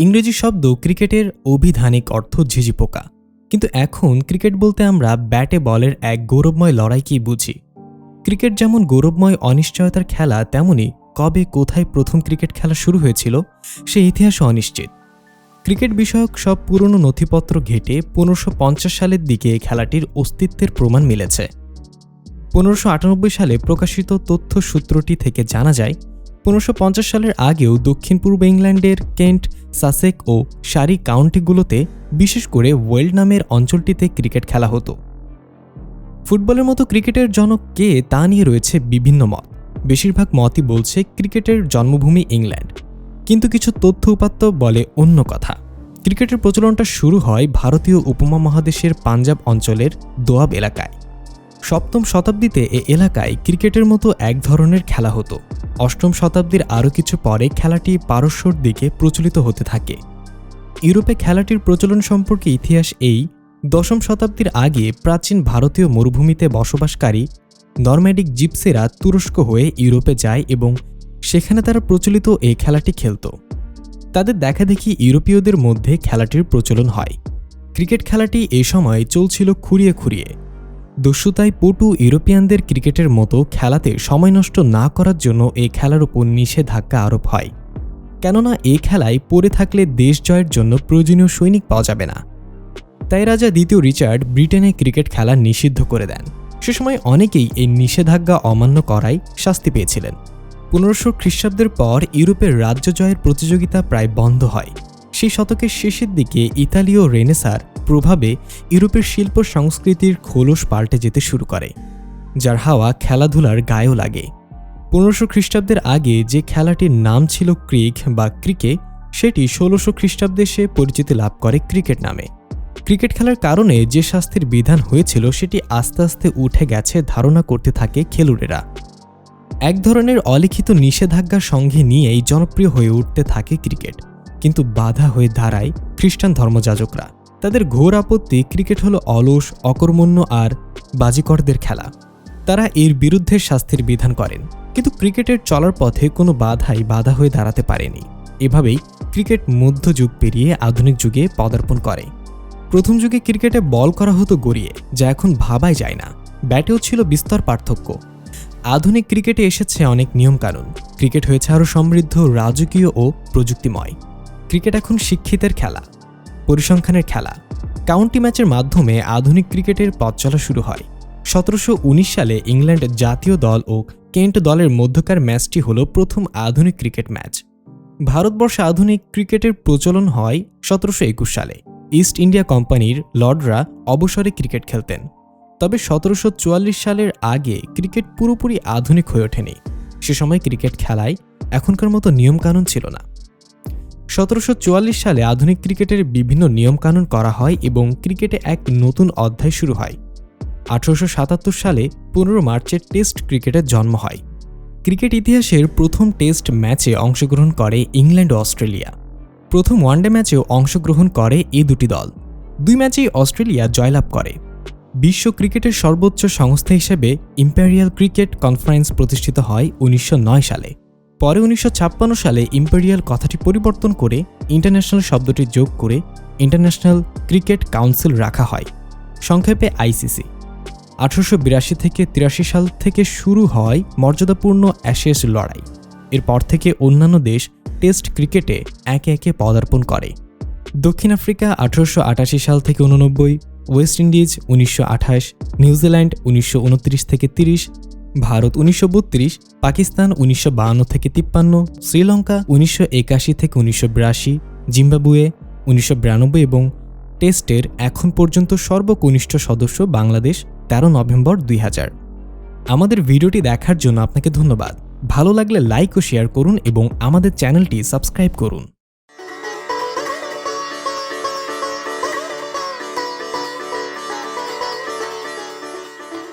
ইংরেজি শব্দ ক্রিকেটের অভিধানিক অর্থ ঝিঝি পোকা কিন্তু এখন ক্রিকেট বলতে আমরা ব্যাটে বলের এক গৌরবময় লড়াইকেই বুঝি? ক্রিকেট যেমন গৌরবময় অনিশ্চয়তার খেলা, তেমনি কবে কোথায় প্রথম ক্রিকেট খেলা শুরু হয়েছিল, সে ইতিহাস অনিশ্চিত। ক্রিকেট বিষয়ক সব পুরনো নথিপত্র ঘেটে পনেরোশো সালের দিকে খেলাটির অস্তিত্বের প্রমাণ মিলেছে। পনেরোশো সালে প্রকাশিত তথ্য সূত্রটি থেকে জানা যায় পনেরোশো সালের আগেও দক্ষিণ পূর্ব ইংল্যান্ডের কেন্ট, সাসেক ও সারি কাউন্টিগুলোতে, বিশেষ করে ওয়েল্ড নামের অঞ্চলটিতে ক্রিকেট খেলা হতো। ফুটবলের মতো ক্রিকেটের জনক কে তা নিয়ে রয়েছে বিভিন্ন মত। বেশিরভাগ মতই বলছে ক্রিকেটের জন্মভূমি ইংল্যান্ড। কিন্তু কিছু তথ্য উপাত্ত বলে অন্য কথা। ক্রিকেটের প্রচলনটা শুরু হয় ভারতীয় উপমা মহাদেশের পাঞ্জাব অঞ্চলের দোয়াব এলাকায়। সপ্তম শতাব্দীতে এ এলাকায় ক্রিকেটের মতো এক ধরনের খেলা হতো। অষ্টম শতাব্দীর আরও কিছু পরে খেলাটি পারস্যর দিকে প্রচলিত হতে থাকে। ইউরোপে খেলাটির প্রচলন সম্পর্কে ইতিহাস এই, দশম শতাব্দীর আগে প্রাচীন ভারতীয় মরুভূমিতে বসবাসকারী নরম্যাডিক জিপসেরা তুরস্ক হয়ে ইউরোপে যায় এবং সেখানে তারা প্রচলিত এই খেলাটি খেলত। তাদের দেখাদেখি ইউরোপীয়দের মধ্যে খেলাটির প্রচলন হয়। ক্রিকেট খেলাটি এ সময় চলছিল খুঁড়িয়ে খুঁড়িয়ে। দস্যুতায় পটু ইউরোপিয়ানদের ক্রিকেটের মতো খেলাতে সময় নষ্ট না করার জন্য এই খেলার উপর নিষেধাজ্ঞা আরোপ হয়। কেননা এই খেলায় পড়ে থাকলে দেশ জয়ের জন্য প্রয়োজনীয় সৈনিক পাওয়া যাবে না। তাই রাজা দ্বিতীয় রিচার্ড ব্রিটেনে ক্রিকেট খেলা নিষিদ্ধ করে দেন। সে সময় অনেকেই এই নিষেধাজ্ঞা অমান্য করায় শাস্তি পেয়েছিলেন। পনেরোশো খ্রিস্টাব্দের পর ইউরোপের রাজ্য জয়ের প্রতিযোগিতা প্রায় বন্ধ হয়। সেই শতকের শেষের দিকে ইতালীয় রেনেসার প্রভাবে ইউরোপের শিল্প সংস্কৃতির খোলস পাল্টে যেতে শুরু করে, যার হাওয়া খেলাধুলার গায়েও লাগে। পনেরোশো খ্রিস্টাব্দের আগে যে খেলাটির নাম ছিল ক্রিক বা ক্রিকে, সেটি ষোলোশো খ্রিস্টাব্দে সে পরিচিতি লাভ করে ক্রিকেট নামে। ক্রিকেট খেলার কারণে যে শাস্তির বিধান হয়েছিল, সেটি আস্তে আস্তে উঠে গেছে ধারণা করতে থাকে খেলুড়েরা। এক ধরনের অলিখিত নিষেধাজ্ঞা সঙ্গে নিয়েই জনপ্রিয় হয়ে উঠতে থাকে ক্রিকেট। কিন্তু বাধা হয়ে দাঁড়ায় খ্রিস্টান ধর্মযাজকরা। তাদের ঘোর আপত্তি ক্রিকেট হলো অলস, অকর্মণ্য আর বাজিকরদের খেলা। তারা এর বিরুদ্ধে শাস্তির বিধান করেন, কিন্তু ক্রিকেটের চলার পথে কোনো বাধাই বাধা হয়ে দাঁড়াতে পারেনি। এভাবেই ক্রিকেট মধ্যযুগ পেরিয়ে আধুনিক যুগে পদার্পণ করে। প্রথম যুগে ক্রিকেটে বল করা হতো গড়িয়ে, যা এখন ভাবাই যায় না। ব্যাটেও ছিল বিস্তর পার্থক্য। আধুনিক ক্রিকেটে এসেছে অনেক নিয়মকানুন। ক্রিকেট হয়েছে আরও সমৃদ্ধ, রাজকীয় ও প্রযুক্তিময়। ক্রিকেট এখন শিক্ষিতের খেলা, পরিসংখ্যানের খেলা। কাউন্টি ম্যাচের মাধ্যমে আধুনিক ক্রিকেটের পথ চলা শুরু হয়। সতেরোশো উনিশ সালে ইংল্যান্ড জাতীয় দল ও কেন্ট দলের মধ্যকার ম্যাচটি হল প্রথম আধুনিক ক্রিকেট ম্যাচ। ভারতবর্ষে আধুনিক ক্রিকেটের প্রচলন হয় সতেরোশো একুশ সালে। ইস্ট ইন্ডিয়া কোম্পানির লর্ডরা অবসরে ক্রিকেট খেলতেন। তবে সতেরোশো চুয়াল্লিশ সালের আগে ক্রিকেট পুরোপুরি আধুনিক হয়ে ওঠেনি। সে সময় ক্রিকেট খেলায় এখনকার মতো নিয়মকানুন ছিল না। সতেরোশো চুয়াল্লিশ সালে আধুনিক ক্রিকেটের বিভিন্ন নিয়মকানুন করা হয় এবং ক্রিকেটে এক নতুন অধ্যায় শুরু হয়। আঠারোশো সাতাত্তর সালে পনেরো মার্চের টেস্ট ক্রিকেটের জন্ম হয়। ক্রিকেট ইতিহাসের প্রথম টেস্ট ম্যাচে অংশগ্রহণ করে ইংল্যান্ড ও অস্ট্রেলিয়া। প্রথম ওয়ানডে ম্যাচেও অংশগ্রহণ করে এই দুটি দল। দুই ম্যাচেই অস্ট্রেলিয়া জয়লাভ করে। বিশ্ব ক্রিকেটের সর্বোচ্চ সংস্থা হিসেবে ইম্পেরিয়াল ক্রিকেট কনফারেন্স প্রতিষ্ঠিত হয় উনিশশো নয় সালে। পরে উনিশশো ছাপ্পান্ন সালে ইম্পেরিয়াল কথাটি পরিবর্তন করে ইন্টারন্যাশনাল শব্দটি যোগ করে ইন্টারন্যাশনাল ক্রিকেট কাউন্সিল রাখা হয়, সংক্ষেপে আইসিসি। আঠারোশো বিরাশি থেকে তিরাশি সাল থেকে শুরু হয় মর্যাদাপূর্ণ অ্যাশেস লড়াই। এরপর থেকে অন্যান্য দেশ টেস্ট ক্রিকেটে একে একে পদার্পণ করে। দক্ষিণ আফ্রিকা আঠারোশো আটাশি সাল থেকে উননব্বই ওয়েস্ট ইন্ডিজ উনিশশো আঠাশ, নিউজিল্যান্ড উনিশশো উনত্রিশ থেকে তিরিশ ভারত উনিশশো বত্রিশ, পাকিস্তান উনিশশো থেকে তিপ্পান্ন, শ্রীলঙ্কা উনিশশো একাশি থেকে উনিশশো বিরাশি, জিম্বাবুয়ে উনিশশো বিরানব্বই এবং টেস্টের এখন পর্যন্ত সর্বকনিষ্ঠ সদস্য বাংলাদেশ তেরো নভেম্বর দুই হাজার। আমাদের ভিডিওটি দেখার জন্য আপনাকে ধন্যবাদ। ভালো লাগলে লাইক ও শেয়ার করুন এবং আমাদের চ্যানেলটি সাবস্ক্রাইব করুন।